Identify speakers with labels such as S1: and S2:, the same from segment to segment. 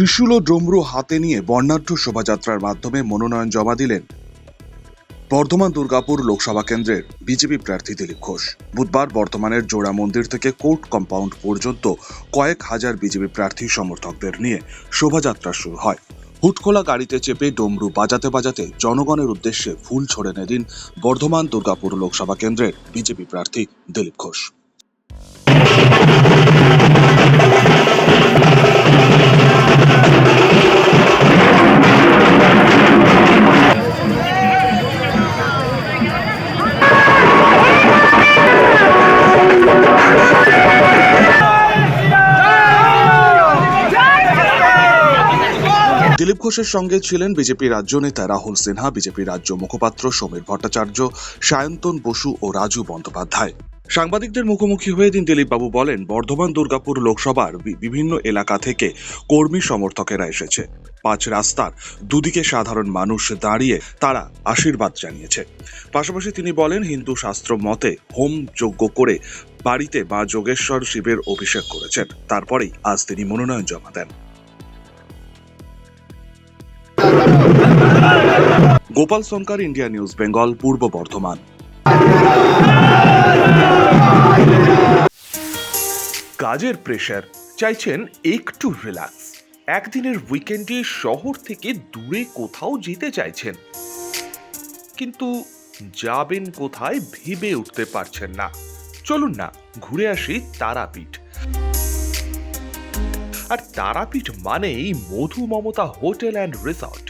S1: ত্রিশূল ও ড্রমরু হাতে নিয়ে বর্ণাঢ্য শোভাযাত্রার মাধ্যমে মনোনয়ন জমা দিলেন বর্ধমান দুর্গাপুর লোকসভা কেন্দ্রের বিজেপি প্রার্থী দিলীপ ঘোষ। বুধবার বর্ধমানের জোড়া মন্দির থেকে কোর্ট কম্পাউন্ড পর্যন্ত কয়েক হাজার বিজেপি প্রার্থী সমর্থকদের নিয়ে শোভাযাত্রা শুরু হয়। হুটখোলা গাড়িতে চেপে ডমরু বাজাতে বাজাতে জনগণের উদ্দেশ্যে ফুল ছড়ে দিন বর্ধমান দুর্গাপুর লোকসভা কেন্দ্রের বিজেপি প্রার্থী দিলীপ ঘোষ। ঘোষের সঙ্গে ছিলেন বিজেপি রাজ্য নেতা রাহুল সিনহা, বিজেপি রাজ্য মুখপাত্র সমীর ভট্টাচার্য, সায়ন্তন বসু ও রাজু বন্দ্যোপাধ্যায়। সাংবাদিকদের মুখোমুখি হয়ে দিন দিলীপ বাবু বলেন, বর্ধমান দুর্গাপুর লোকসভার বিভিন্ন এলাকা থেকে কর্মী সমর্থকেরা এসেছে। পাঁচ রাস্তার দুদিকে সাধারণ মানুষ দাঁড়িয়ে তারা আশীর্বাদ জানিয়েছে। পাশাপাশি তিনি বলেন, হিন্দু শাস্ত্র মতে হোম যজ্ঞ করে বাড়িতে মা যোগেশ্বর শিবের অভিষেক করেছেন। তারপরেই আজ তিনি মনোনয়ন জমা দেন। Gopal Sarkar India news, Bengal, Purba Bardhaman.
S2: কাজের প্রেশার চাইছেন একটু রিল্যাক্স একদিনের উইকেন্ডে শহর থেকে দূরে কোথাও যেতে চাইছেন। কিন্তু যাবেন কোথায় ভেবে উঠতে পারছেন না। চলুন না, ঘুরে আসি তারাপীঠ। আর তারাপীঠ মানেই Madhu Mamata hotel and resort.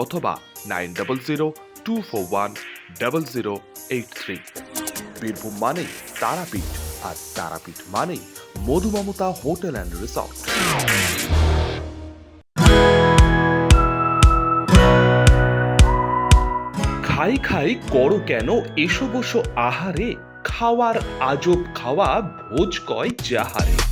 S2: অথবা nine double zero two four one double zero eight three. Birbhum মানেই তারাপীঠ, আর তারাপীঠ মানেই মধুমমতা হোটেল অ্যান্ড রিসর্ট। খাই খাই করো কেন এসো বসো আহারে, খাওয়ার আজব খাওয়া ভোজ কয় যাহারে।